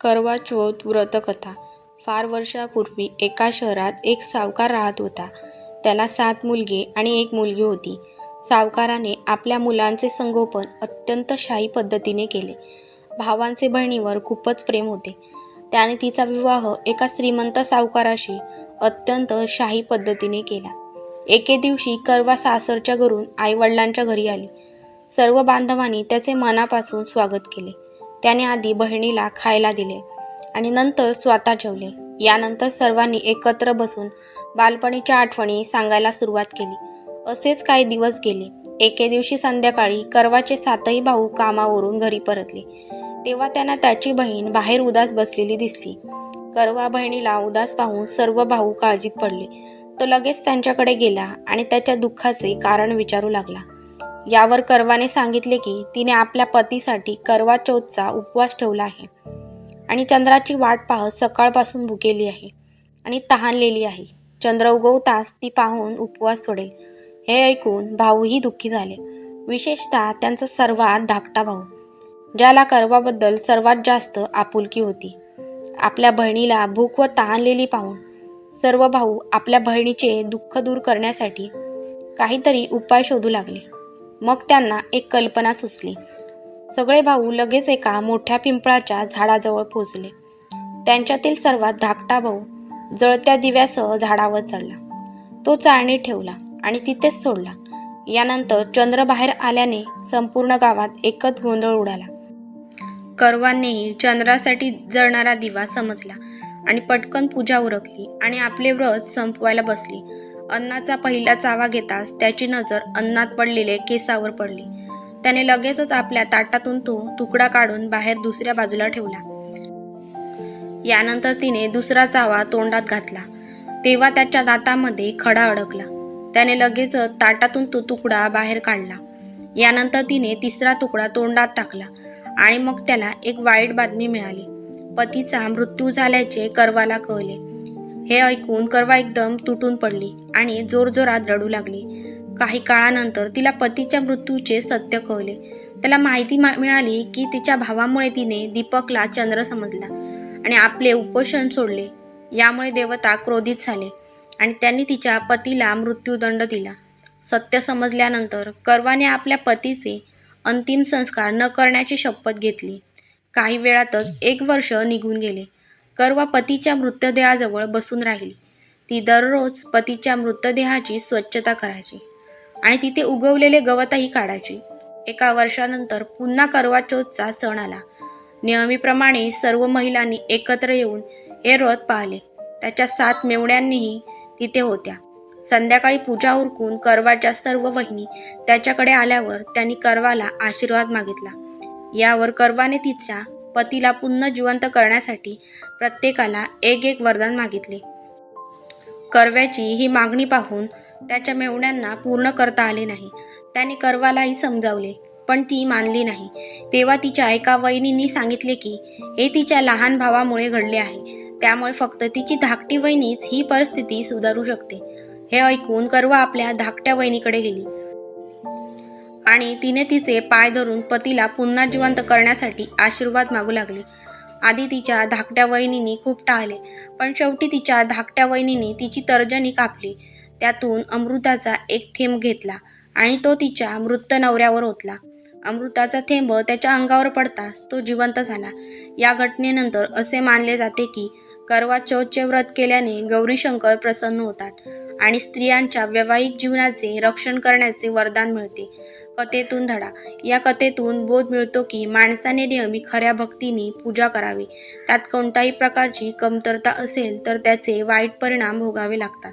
करवा चौथ व्रतकथा. फार वर्षापूर्वी एका शहरात एक सावकार राहत होता. त्याला सात मुलगे आणि एक मुलगी होती. सावकाराने आपल्या मुलांचे संगोपन अत्यंत शाही पद्धतीने केले. भावांचे बहिणीवर खूपच प्रेम होते. त्याने तिचा विवाह एका श्रीमंत सावकाराशी अत्यंत शाही पद्धतीने केला. एके दिवशी करवा सासरच्या घरून आईवडिलांच्या घरी आली. सर्व बांधवांनी त्याचे मनापासून स्वागत केले. त्याने आधी बहिणीला खायला दिले आणि नंतर स्वतः जेवले. यानंतर सर्वांनी एकत्र बसून बालपणीच्या आठवणी सांगायला सुरुवात केली. असेच काही दिवस गेले. एके दिवशी संध्याकाळी करवाचे सातही भाऊ कामावरून घरी परतले. तेव्हा त्यांना त्याची बहीण बाहेर उदास बसलेली दिसली. करवा बहिणीला उदास पाहून सर्व भाऊ काळजीत पडले. तो लगेच त्यांच्याकडे गेला आणि त्याच्या दुःखाचे कारण विचारू लागला. यावर करवाने सांगितले की तिने आपल्या पतीसाठी करवा चौथचा उपवास ठेवला आहे. आणि चंद्राची वाट पाहत सकाळपासून भुकेली आहे आणि तहानलेली आहे. चंद्र उगवताच ती पाहून उपवास सोडेल. हे ऐकून भाऊही दुःखी झाले. विशेषतः त्यांचा सर्वात धाकटा भाऊ ज्याला करवाबद्दल सर्वात जास्त आपुलकी होती. आपल्या बहिणीला भूक व तहानलेली पाहून सर्व भाऊ आपल्या बहिणीचे दुःख दूर करण्यासाठी काहीतरी उपाय शोधू लागले. मग त्यांना एक कल्पना सुचली. सगळे भाऊ लगेच एका मोठ्या पिंपळाच्या झाडाजवळ पोचले त्यांच्यातील सर्वात धाकटा भाऊ जळत्या दिव्यासह झाडावर चढला. तो चाळणी ठेवला आणि तिथेच सोडला. यानंतर चंद्र बाहेर आल्याने संपूर्ण गावात एकच गोंधळ उडाला. करवांनीही चंद्रासाठी जळणारा दिवा समजला आणि पटकन पूजा उरकली आणि आपले व्रत संपवायला बसली. अन्नाचा पहिला चावा घेताच त्याची नजर अन्नात पडलेले केसावर पडली. त्याने लगेचच आपल्या ताटातून तो तुकडा काढून बाहेर दुसऱ्या बाजूला ठेवला. यानंतर तिने दुसरा चावा तोंडात घातला. तेव्हा त्याच्या दातामध्ये खडा अडकला. त्याने लगेचच ताटातून तो तुकडा बाहेर काढला. यानंतर तिने तिसरा तुकडा तोंडात टाकला आणि मग त्याला एक वाईट बातमी मिळाली. पतीचा मृत्यू झाल्याचे करवाला कळले. हे ऐकून करवा एकदम तुटून पडली आणि जोरजोरात रडू लागली. काही काळानंतर तिला पतीच्या मृत्यूचे सत्य कळले. त्याला माहिती मा- मिळाली की तिच्या भावामुळे तिने दीपकला चंद्र समजला आणि आपले उपोषण सोडले. यामुळे देवता क्रोधित झाले आणि त्यांनी तिच्या पतीला मृत्यूदंड दिला. सत्य समजल्यानंतर करवाने आपल्या पतीचे अंतिम संस्कार न करण्याची शपथ घेतली. काही वेळातच एक वर्ष निघून गेले. करवा पतीच्या मृतदेहाजवळ बसून राहिली. ती दररोज पतीच्या मृतदेहाची स्वच्छता करायची आणि तिथे उगवलेले गवतही काढायची. एका वर्षानंतर पुन्हा करवा चौथचा सण आला. नेहमीप्रमाणे सर्व महिलांनी एकत्र येऊन हे व्रत पाहिले. त्याच्या सात मेवण्यांनीही तिथे होत्या. संध्याकाळी पूजा उरकून करवाच्या सर्व वहिनी त्याच्याकडे आल्यावर त्यांनी करवाला आशीर्वाद मागितला. यावर करवाने तिच्या पतीला पुन्हा जिवंत करण्यासाठी प्रत्येकाला एक एक वरदान मागितले. करव्याची ही मागणी पाहून त्याच्या मेवण्यांना पूर्ण करता आले नाही. त्याने कर्वालाही समजावले पण ती मानली नाही. तेव्हा तिच्या एका वहिनींनी सांगितले की हे तिच्या लहान भावामुळे घडले आहे. त्यामुळे फक्त तिची धाकटी वहिनीच ही परिस्थिती सुधारू शकते. हे ऐकून कर्व आपल्या धाकट्या वहिनीकडे गेली. आणि तिने तिचे पाय धरून पतीला पुन्हा जिवंत करण्यासाठी आशीर्वाद मागू लागली. आधी तिच्या धाकट्या वहिनीने खूप टाळले पण शेवटी तिच्या धाकट्या वहिनीने तिची तर्जनी कापली. त्यातून अमृताचा एक थेंब घेतला आणि तो तिच्या मृत नवऱ्यावर ओतला. अमृताचा थेंब त्याच्या अंगावर पडताच तो जिवंत झाला. या घटनेनंतर असे मानले जाते की करवा चौथचे व्रत केल्याने गौरीशंकर प्रसन्न होतात आणि स्त्रियांच्या वैवाहिक जीवनाचे रक्षण करण्याचे वरदान मिळते. कथेतून धडा. या कथेतून बोध मिळतो की माणसाने नेहमी खऱ्या भक्तीने पूजा करावी. त्यात कोणत्याही प्रकारची कमतरता असेल तर त्याचे वाईट परिणाम भोगावे लागतात.